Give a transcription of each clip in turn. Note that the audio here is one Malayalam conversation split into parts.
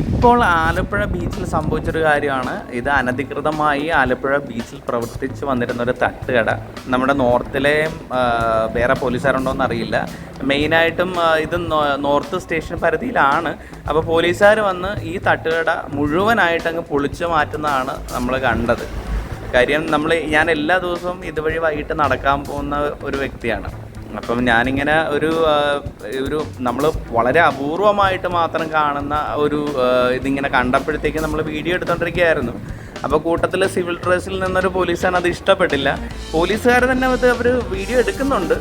ഇപ്പോൾ ആലപ്പുഴ ബീച്ചിൽ സംഭവിച്ചൊരു കാര്യമാണ്. ഇത് അനധികൃതമായി ആലപ്പുഴ ബീച്ചിൽ പ്രവർത്തിച്ച് വന്നിരുന്ന ഒരു തട്ടുകട. നമ്മുടെ നോർത്തിലെ വേറെ പോലീസുകാരുണ്ടോ എന്ന് അറിയില്ല മെയിനായിട്ടും ഇത് നോർത്ത് സ്റ്റേഷൻ പരിധിയിലാണ്. അപ്പോൾ പോലീസുകാർ വന്ന് ഈ തട്ടുകട മുഴുവനായിട്ട് അങ്ങ് പൊളിച്ചു മാറ്റുന്നതാണ് നമ്മൾ കണ്ടത്. കാര്യം നമ്മൾ ഞാൻ എല്ലാ ദിവസവും ഇതുവഴി വൈകിട്ട് നടക്കാൻ പോകുന്ന ഒരു വ്യക്തിയാണ്. അപ്പം ഞാനിങ്ങനെ ഒരു ഒരു നമ്മൾ വളരെ അപൂർവമായിട്ട് മാത്രം കാണുന്ന ഒരു ഇതിങ്ങനെ കണ്ടപ്പോഴത്തേക്ക് നമ്മൾ വീഡിയോ എടുത്തോണ്ടിരിക്കുകയായിരുന്നു. അപ്പോൾ കൂട്ടത്തിൽ സിവിൽ ഡ്രസ്സിൽ നിന്നൊരു പോലീസുകാരൻ അത് ഇഷ്ടപ്പെട്ടില്ല. പോലീസുകാർ തന്നെ അത് അവർ വീഡിയോ എടുക്കുന്നുണ്ട്.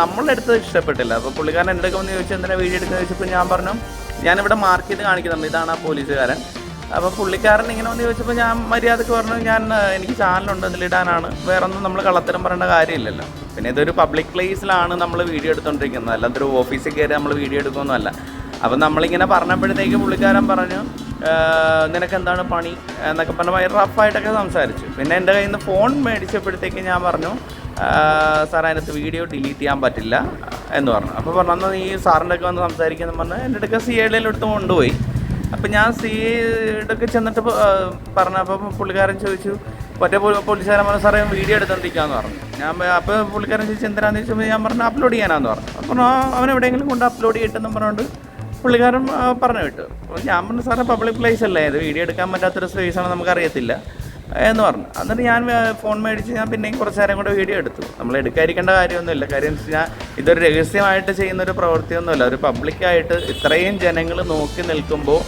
നമ്മളെടുത്ത് ഇഷ്ടപ്പെട്ടില്ല. അപ്പോൾ പുള്ളിക്കാരൻ എന്തൊക്കെ എടുക്കുമെന്ന് ചോദിച്ചാൽ എന്തിനാണ് വീഡിയോ എടുക്കുന്നത് ചോദിച്ചപ്പോൾ ഞാൻ പറഞ്ഞു ഞാനിവിടെ മാർക്ക് ചെയ്ത് കാണിക്കുന്നുണ്ട്. ഇതാണ് ആ പോലീസുകാരൻ. അപ്പോൾ പുള്ളിക്കാരൻ ഇങ്ങനെ വന്ന് ചോദിച്ചപ്പോൾ ഞാൻ മര്യാദയ്ക്ക് പറഞ്ഞു ഞാൻ എനിക്ക് ചാനലുണ്ട് അതിലിടാനാണ്. വേറെ ഒന്നും നമ്മൾ കള്ളത്തരം പറയേണ്ട കാര്യമില്ലല്ലോ. പിന്നെ ഇതൊരു പബ്ലിക് പ്ലേസിലാണ് നമ്മൾ വീഡിയോ എടുത്തുകൊണ്ടിരിക്കുന്നത് അല്ലാതെ ഒരു ഓഫീസിൽ കയറി നമ്മൾ വീഡിയോ എടുക്കുമെന്നല്ല അപ്പം നമ്മളിങ്ങനെ പറഞ്ഞപ്പോഴത്തേക്ക് പുള്ളിക്കാരൻ പറഞ്ഞു നിനക്ക് എന്താണ് പണി? എന്നൊക്കെ പറഞ്ഞ് ഭയങ്കര റഫായിട്ടൊക്കെ സംസാരിച്ചു. പിന്നെ എന്റെ കയ്യിൽ നിന്ന് ഫോൺ മേടിച്ചപ്പോഴത്തേക്ക് ഞാൻ പറഞ്ഞു "ആ, സാർ അതിനകത്ത് വീഡിയോ ഡിലീറ്റ് ചെയ്യാൻ പറ്റില്ല എന്ന് പറഞ്ഞു. അപ്പോൾ പറഞ്ഞു "എന്നാ നീ സാറിന്റെ ഒക്കെ വന്ന് സംസാരിക്കുന്നു പറഞ്ഞ് എന്റെ അടുക്ക സി ഐഡിയിലെടുത്ത് കൊണ്ടുപോയി. അപ്പം ഞാൻ സി ഐഡൊക്കെ ചെന്നിട്ട് പറഞ്ഞപ്പോൾ പുള്ളിക്കാരൻ ചോദിച്ചു മറ്റേ പോലീസുകാരൻ പറഞ്ഞു സാറേ വീഡിയോ എടുത്തോണ്ടിരിക്കാന്ന് പറഞ്ഞു. ഞാൻ അപ്പോൾ പുള്ളിക്കാരൻ ചോദിച്ചു എന്തിനാന്ന്? ചോദിച്ചപ്പോൾ ഞാൻ പറഞ്ഞു അപ്ലോഡ് ചെയ്യാനാന്ന് പറഞ്ഞു. അപ്പോൾ അവൻ എവിടെയെങ്കിലും കൊണ്ട് അപ്ലോഡ് ചെയ്യട്ടെന്നും പറഞ്ഞുകൊണ്ട് പുള്ളിക്കാരൻ പറഞ്ഞു വിട്ടു. അപ്പോൾ ഞാൻ പറഞ്ഞു സാറേ പബ്ലിക് പ്ലേസ് അല്ലേ? ഇത് വീഡിയോ എടുക്കാൻ പറ്റാത്തൊരു സ്പേസ് ആണ് നമുക്കറിയത്തില്ല. എന്ന് പറഞ്ഞു. എന്നിട്ട് ഞാൻ ഫോൺ മേടിച്ച് ഞാൻ പിന്നെയും കുറച്ച് നേരം കൂടെ വീഡിയോ എടുത്തു. നമ്മൾ എടുക്കാതിരിക്കേണ്ട കാര്യമൊന്നുമില്ല. കാര്യം കഴിഞ്ഞാൽ ഇതൊരു രഹസ്യമായിട്ട് ചെയ്യുന്നൊരു പ്രവൃത്തിയൊന്നുമല്ല. ഒരു പബ്ലിക്കായിട്ട് ഇത്രയും ജനങ്ങൾ നോക്കി നിൽക്കുമ്പോൾ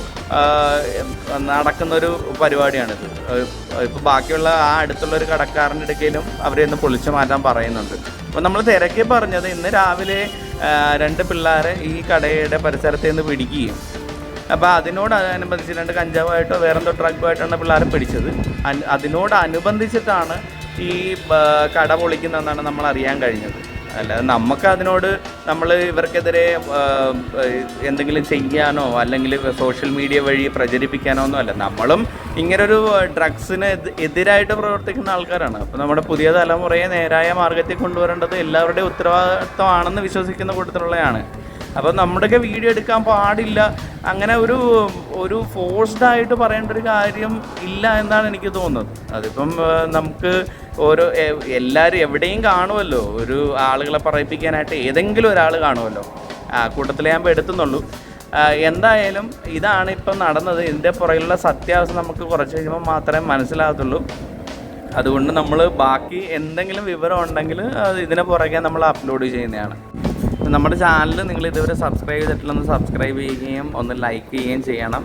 നടക്കുന്നൊരു പരിപാടിയാണിത്. ഇപ്പോൾ ബാക്കിയുള്ള ആ അടുത്തുള്ള ഒരു കടക്കാരന്റെ ഇടയ്ക്കിലും അവരെ ഒന്ന് പൊളിച്ചു മാറ്റാൻ പറയുന്നുണ്ട്. അപ്പോൾ നമ്മൾ തിരക്കി പറഞ്ഞത് ഇന്ന് രാവിലെ രണ്ട് പിള്ളേരെ ഈ കടയുടെ പരിസരത്ത് നിന്ന് പിടിക്കുകയും അപ്പോൾ അതിനോടനുബന്ധിച്ച് രണ്ട് കഞ്ചാവായിട്ടോ വേറെന്തോ ഡ്രഗുമായിട്ടാണ് പിള്ളേരെ പിടിച്ചത്. അതിനോടനുബന്ധിച്ചിട്ടാണ് ഈ കട പൊളിക്കുന്നതെന്നാണ് നമ്മൾ അറിയാൻ കഴിഞ്ഞത്. അല്ലാതെ നമുക്ക് അതിനോട് നമ്മൾ ഇവർക്കെതിരെ എന്തെങ്കിലും ചെയ്യാനോ അല്ലെങ്കിൽ സോഷ്യൽ മീഡിയ വഴി പ്രചരിപ്പിക്കാനോ ഒന്നും അല്ല. നമ്മളും ഇങ്ങനൊരു ഡ്രഗ്സിന് എതിരായിട്ട് പ്രവർത്തിക്കുന്ന ആൾക്കാരാണ്. അപ്പോൾ നമ്മുടെ പുതിയ തലമുറയെ നേരായ മാർഗത്തിൽ കൊണ്ടുവരേണ്ടത് എല്ലാവരുടെയും ഉത്തരവാദിത്വമാണെന്ന് വിശ്വസിക്കുന്ന കൂട്ടത്തിലുള്ളതാണ് അപ്പോൾ നമ്മുടെയൊക്കെ വീഡിയോ എടുക്കാൻ പാടില്ല. അങ്ങനെ ഒരു ഒരു ഫോഴ്സ്ഡ് ആയിട്ട് പറയേണ്ട ഒരു കാര്യം ഇല്ല എന്നാണ് എനിക്ക് തോന്നുന്നത്. അതിപ്പം നമുക്ക് ഓരോ എല്ലാവരും എവിടെയും കാണുമല്ലോ ഒരു ആളുകളെ പറയിപ്പിക്കാനായിട്ട് ഏതെങ്കിലും ഒരാൾ കാണുമല്ലോ ആ കൂട്ടത്തിൽ ഞാൻ എടുത്തുന്നുള്ളൂ. എന്തായാലും ഇതാണ് ഇപ്പം നടന്നത്. ഇതിന്റെ പുറകിലുള്ള സത്യാവസ്ഥ നമുക്ക് കുറച്ച് കഴിയുമ്പോൾ മാത്രമേ മനസ്സിലാകത്തുള്ളൂ. അതുകൊണ്ട് നമ്മൾ ബാക്കി എന്തെങ്കിലും വിവരം ഉണ്ടെങ്കിൽ ഇതിന് പുറകെ നമ്മൾ അപ്ലോഡ് ചെയ്യുന്നതാണ്. നമ്മുടെ ചാനൽ നിങ്ങൾ ഇതുവരെ സബ്സ്ക്രൈബ് ചെയ്തിട്ടില്ലെന്ന് സബ്സ്ക്രൈബ് ചെയ്യുകയും ഒന്ന് ലൈക്ക് ചെയ്യുകയും ചെയ്യണം.